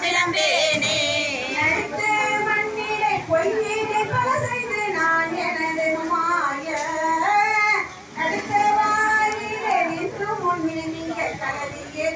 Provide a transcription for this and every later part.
விளம்பேனே நடித்த மண்ணிலே பொய்யிலே பல செய்து நான் எனது மாய. அடுத்த நீங்கள் கலவியே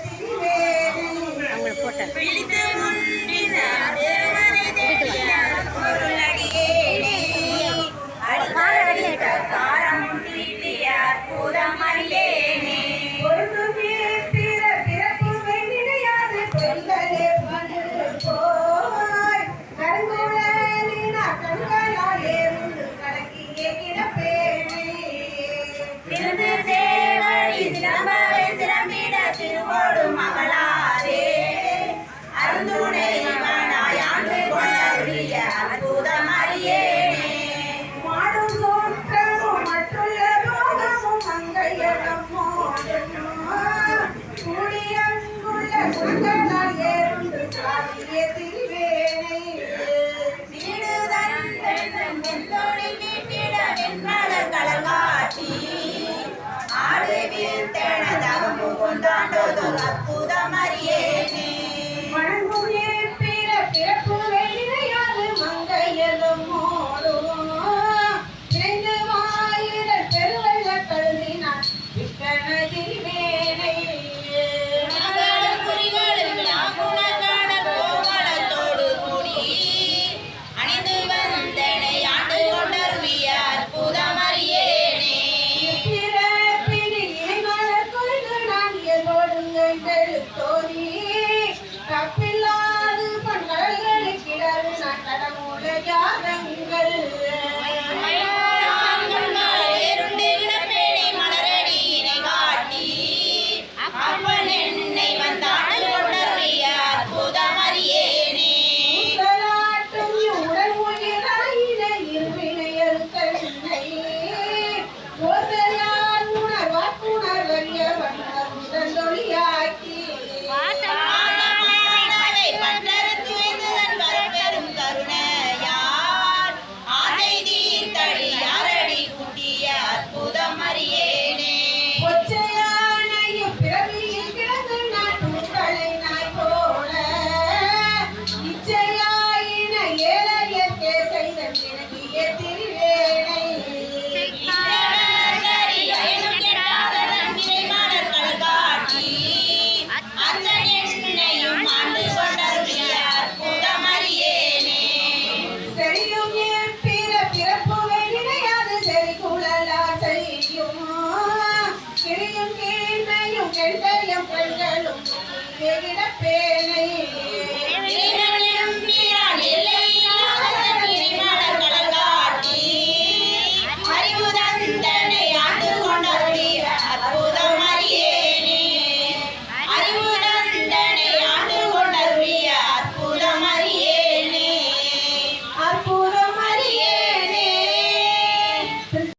தேவிட பேன